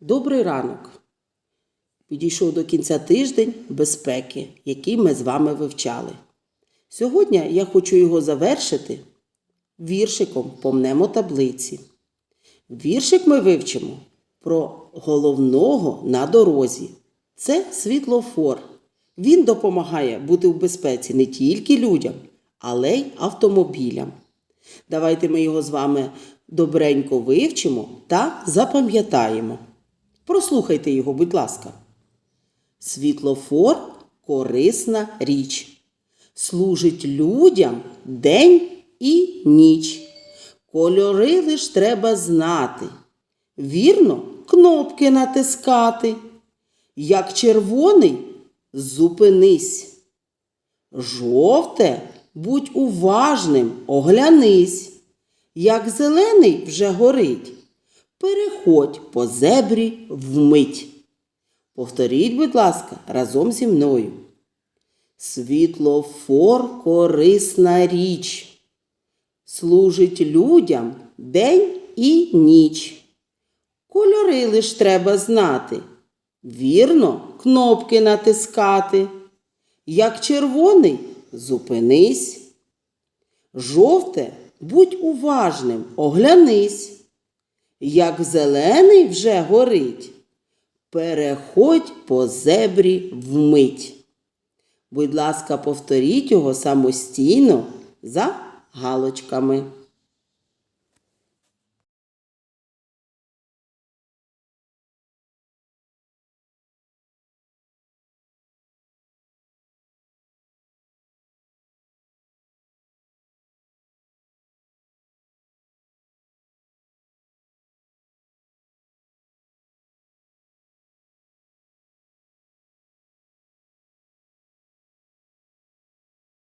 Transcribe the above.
Добрий ранок. Підійшов до кінця тиждень безпеки, який ми з вами вивчали. Сьогодні я хочу його завершити віршиком помнемо таблиці. Віршик ми вивчимо про головного на дорозі. Це світлофор. Він допомагає бути в безпеці не тільки людям, але й автомобілям. Давайте ми його з вами добренько вивчимо та запам'ятаємо. Прослухайте його, будь ласка. Світлофор корисна річ. Служить людям день і ніч. Кольори лиш треба знати. Вірно, кнопки натискати. Як червоний, зупинись. Жовте, будь уважним, оглянись. Як зелений вже горить, переходь по зебрі вмить. Повторіть, будь ласка, разом зі мною. Світлофор корисна річ. Служить людям день і ніч. Кольори лиш треба знати. Вірно, кнопки натискати. Як червоний, зупинись. Жовте, будь уважним, оглянись. Як зелений вже горить, переходь по зебрі вмить. Будь ласка, повторіть його самостійно за галочками.